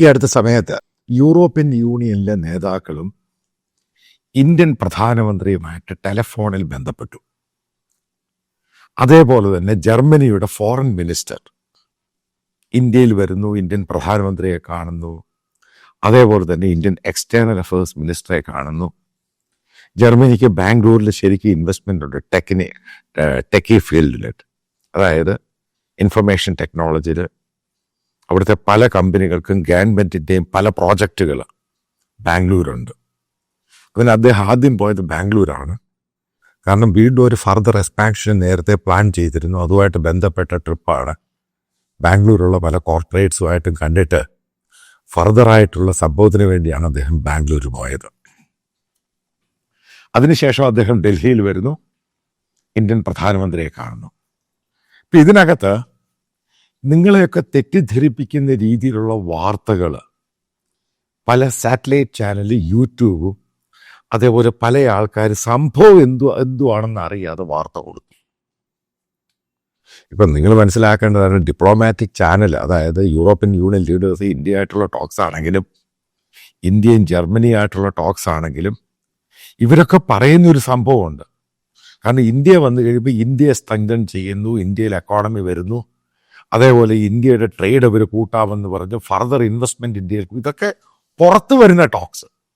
ഈ അടുത്ത സമയത്ത് യൂറോപ്യൻ യൂണിയനിലെ നേതാക്കളും ഇന്ത്യൻ പ്രധാനമന്ത്രിയുമായിട്ട് ടെലഫോണിൽ ബന്ധപ്പെട്ടു. അതേപോലെ തന്നെ ജർമ്മനിയുടെ ഫോറിൻ മിനിസ്റ്റർ ഇന്ത്യയിൽ വരുന്നു ഇന്ത്യൻ പ്രധാനമന്ത്രിയെ കാണുന്നു. അതേപോലെ തന്നെ ഇന്ത്യൻ എക്സ്റ്റേണൽ അഫയേഴ്സ് മിനിസ്റ്ററെ കാണുന്നു. ജർമ്മനിക്ക് ബാംഗ്ലൂരിൽ ശരിക്കും ഇൻവെസ്റ്റ്മെന്റ് ഉണ്ട് ടെക്നി ടെക്കി ഫീൽഡിൽ അതായത് ഇൻഫർമേഷൻ ടെക്നോളജിയിൽ അവിടുത്തെ പല കമ്പനികൾക്കും ഗവൺമെന്റിന്റെയും പല പ്രോജക്റ്റുകൾ ബാംഗ്ലൂരുണ്ട്. അതിന് അദ്ദേഹം ആദ്യം പോയത് ബാംഗ്ലൂരാണ്. കാരണം വീണ്ടും ഒരു ഫർദർ എക്സ്പാൻഷൻ നേരത്തെ പ്ലാൻ ചെയ്തിരുന്നു. അതുമായിട്ട് ബന്ധപ്പെട്ട ട്രിപ്പാണ്. ബാംഗ്ലൂരുള്ള പല കോർപ്പറേറ്റ്സുമായിട്ടും കണ്ടിട്ട് ഫർദറായിട്ടുള്ള സംഭവത്തിന് വേണ്ടിയാണ് അദ്ദേഹം ബാംഗ്ലൂർ പോയത്. അതിനുശേഷം അദ്ദേഹം ഡൽഹിയിൽ വരുന്നു. ഇന്ത്യൻ പ്രധാനമന്ത്രിയെ കാണുന്നു. ഇപ്പം ഇതിനകത്ത് നിങ്ങളെയൊക്കെ തെറ്റിദ്ധരിപ്പിക്കുന്ന രീതിയിലുള്ള വാർത്തകൾ പല സാറ്റലൈറ്റ് ചാനൽ യൂട്യൂബും അതേപോലെ പല ആൾക്കാർ സംഭവം എന്തു എന്തുവാണെന്ന് അറിയാതെ വാർത്ത കൊടുത്തു ഇപ്പം നിങ്ങൾ മനസ്സിലാക്കേണ്ടതാണ് ഡിപ്ലോമാറ്റിക് ചാനൽ അതായത് യൂറോപ്യൻ യൂണിയൻ ലീഡേഴ്സ് ഇന്ത്യ ആയിട്ടുള്ള ടോക്സ് ആണെങ്കിലും ഇന്ത്യയും ജർമ്മനി ആയിട്ടുള്ള ടോക്സ് ആണെങ്കിലും ഇവരൊക്കെ പറയുന്ന ഒരു സംഭവമുണ്ട്. കാരണം ഇന്ത്യ വന്നു കഴിയുമ്പോൾ ഇന്ത്യയെ സ്ട്രെങ്തൻ ചെയ്യുന്നു ഇന്ത്യയിൽ എക്കോണമി വരുന്നു അതേപോലെ ഇന്ത്യയുടെ ട്രേഡ് അവർ കൂട്ടാമെന്ന് പറഞ്ഞ് ഫർദർ ഇൻവെസ്റ്റ്മെന്റ് ഇന്ത്യയിൽ ഇതൊക്കെ പുറത്തു വരുന്ന ടോക്സ്